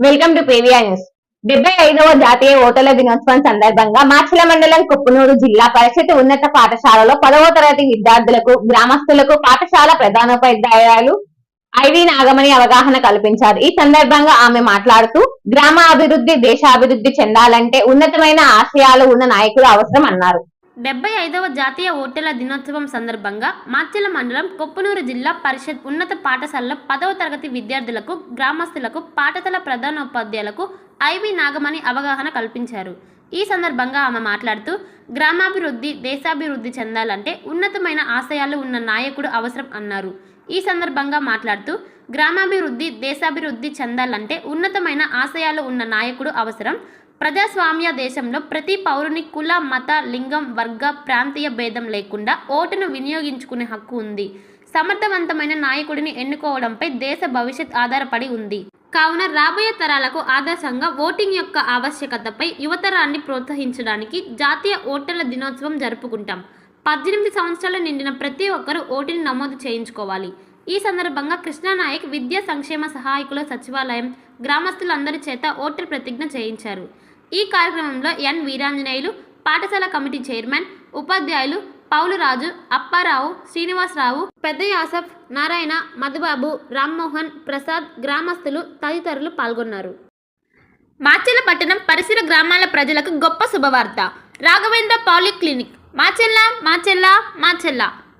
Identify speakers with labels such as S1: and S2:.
S1: Welcome to PVR news డెబ్బై ఐదవ జాతీయ ఓటర్ల దినోత్సవం సందర్భంగా మాచిల మండలం కుప్పనూరు జిల్లా పరిషత్ ఉన్నత పాఠశాలలో పదవ తరగతి విద్యార్థులకు గ్రామస్తులకు పాఠశాల ప్రధానోపాధ్యాయులు ఐవి నాగమణి అవగాహన కల్పించారు. ఈ సందర్భంగా ఆమె మాట్లాడుతూ గ్రామ అభివృద్ధి దేశాభివృద్ధి చెందాలంటే ఉన్నతమైన ఆశయాలు ఉన్న నాయకులు అవసరం అన్నారు.
S2: డెబ్బై ఐదవ జాతీయ ఓటర్ల దినోత్సవం సందర్భంగా మాచెల మండలం కొప్పునూరు జిల్లా పరిషత్ ఉన్నత పాఠశాలలో పదవ తరగతి విద్యార్థులకు గ్రామస్తులకు పాఠశాల ప్రధానోపాధ్యాయులకు ఐవి నాగమణి అవగాహన కల్పించారు. ఈ సందర్భంగా ఆమె మాట్లాడుతూ గ్రామాభివృద్ధి దేశాభివృద్ధి చెందాలంటే ఉన్నతమైన ఆశయాలు ఉన్న నాయకుడు అవసరం అన్నారు. ఈ సందర్భంగా మాట్లాడుతూ గ్రామాభివృద్ధి దేశాభివృద్ధి చెందాలంటే ఉన్నతమైన ఆశయాలు ఉన్న నాయకుడు అవసరం. ప్రజాస్వామ్య దేశంలో ప్రతి పౌరుని కుల మత లింగం వర్గ ప్రాంతీయ భేదం లేకుండా ఓటును వినియోగించుకునే హక్కు ఉంది. సమర్థవంతమైన నాయకుడిని ఎన్నుకోవడంపై దేశ భవిష్యత్ ఆధారపడి ఉంది. కావున రాబోయే తరాలకు ఆదర్శంగా ఓటింగ్ యొక్క ఆవశ్యకతపై యువతరాన్ని ప్రోత్సహించడానికి జాతీయ ఓటర్ల దినోత్సవం జరుపుకుంటాం. పద్దెనిమిది సంవత్సరాలు నిండిన ప్రతి ఒక్కరూ ఓటుని నమోదు చేయించుకోవాలి. ఈ సందర్భంగా కృష్ణానాయక్ విద్యా సంక్షేమ సహాయకుల సచివాలయం గ్రామస్తులందరి చేత ఓటర్ ప్రతిజ్ఞ చేయించారు. ఈ కార్యక్రమంలో ఎన్ వీరాంజనేయులు పాఠశాల కమిటీ చైర్మన్ ఉపాధ్యాయులు పౌలురాజు అప్పారావు శ్రీనివాసరావు పెద్ద యాసఫ్ నారాయణ మధుబాబు రామ్మోహన్ ప్రసాద్ గ్రామస్తులు తదితరులు పాల్గొన్నారు. మాచెల్ల పట్టణం పరిసర గ్రామాల ప్రజలకు గొప్ప శుభవార్త. రాఘవేంద్ర పాలిక్లినిక్. మాచెల్ల మాచెల్ల మాచెల్ల